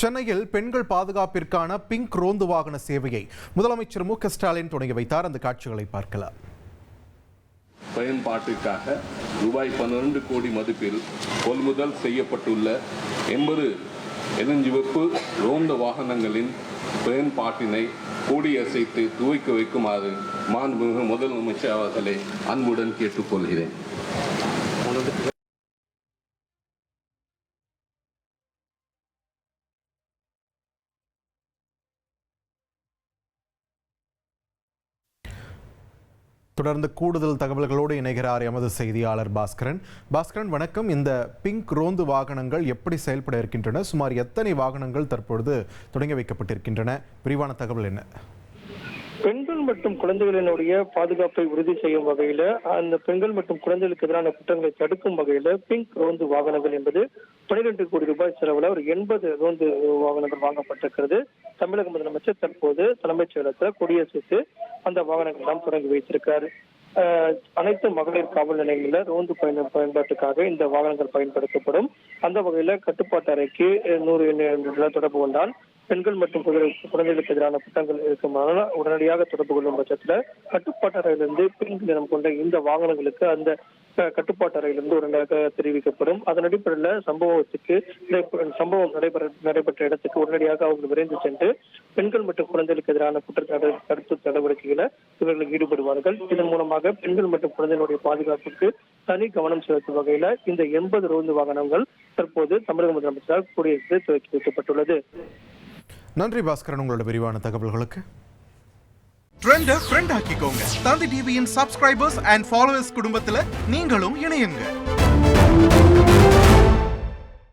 சென்னையில் பெண்கள் பாதுகாப்பிற்கான பிங்க் ரோந்து வாகன சேவையை முதலமைச்சர் மு ஸ்டாலின் தொடங்கி வைத்தார். அந்த காட்சிகளை பார்க்கலாம். பயன்பாட்டிற்காக ரூபாய் பன்னிரண்டு கோடி மதிப்பில் கொள்முதல் செய்யப்பட்டுள்ள எண்பது இளஞ்சிவப்பு ரோந்த வாகனங்களின் பயன்பாட்டினை கொடியசைத்து துவைக்க வைக்குமாறு மாண்புமிகு முதலமைச்சர் அவர்களை அன்புடன் கேட்டுக்கொள்கிறேன். தொடர்ந்து கூடுதல் தகவல்களோடு இணைகிறார் எமது செய்தியாளர் பாஸ்கரன். பாஸ்கரன் வணக்கம். இந்த பிங்க் ரோந்து வாகனங்கள் எப்படி செயல்பட இருக்கின்றன? சுமார் எத்தனை வாகனங்கள் தற்பொழுது தொடங்கி வைக்கப்பட்டிருக்கின்றன? விரிவான தகவல் என்ன? பெண்கள் மற்றும் குழந்தைகளினுடைய பாதுகாப்பை உறுதி செய்யும் வகையில அந்த பெண்கள் மற்றும் குழந்தைகளுக்கு எதிரான குற்றங்களை தடுக்கும் வகையில பிங்க் ரோந்து வாகனங்கள் என்பது பனிரெண்டு கோடி ரூபாய் செலவுல ஒரு எண்பது ரோந்து வாகனங்கள் வாங்கப்பட்டிருக்கிறது. தமிழக முதலமைச்சர் தற்போது தலைமைச் செயலகத்தில் கொடியசைத்து அந்த வாகனங்கள் எல்லாம் தொடங்கி வைத்திருக்காரு. அனைத்து மகளிர் காவல் நிலையங்களில் ரோந்து பயண பயன்பாட்டுக்காக இந்த வாகனங்கள் பயன்படுத்தப்படும். அந்த வகையில கட்டுப்பாட்டு அறைக்கு நூறு தொடர்பு கொண்டால் பெண்கள் மற்றும் குழந்தைகளுக்கு எதிரான குற்றங்கள் இருக்குமானால் உடனடியாக தொடர்பு கொள்ளும் பட்சத்துல கட்டுப்பாட்டு அறையிலிருந்து பிங்க் நிறம் கொண்ட இந்த வாகனங்களுக்கு அந்த அஹ், கட்டுப்பாட்டு அறையிலிருந்து உடனடியாக தெரிவிக்கப்படும். அதன் அடிப்படையில் சம்பவத்துக்கு சம்பவம் நடைபெற நடைபெற்ற இடத்துக்கு உடனடியாக அவங்க விரைந்து சென்று பெண்கள் மற்றும் குழந்தைகளுக்கு எதிரான குற்ற தடுப்பு நடவடிக்கைகளை இவர்கள் ஈடுபடுவார்கள். இதன் மூலமாக பெண்கள் மற்றும் குழந்தைகளுடைய பாதுகாப்புக்கு தனி கவனம் செலுத்தும் வகையில இந்த எண்பது ரோந்து வாகனங்கள் தற்போது தமிழக முதலமைச்சரால் கூடிய துவக்கி வைக்கப்பட்டுள்ளது. நன்றி பாஸ்கரன் உங்களோட விரிவான தகவல்களுக்கு. ட்ரெண்ட ஃப்ரெண்ட் ஆக்கிக்கோங்க. தந்தி டிவியின் சப்ஸ்கிரைபர்ஸ் அண்ட் ஃபாலோவர்ஸ் குடும்பத்தில் நீங்களும் இணையுங்க.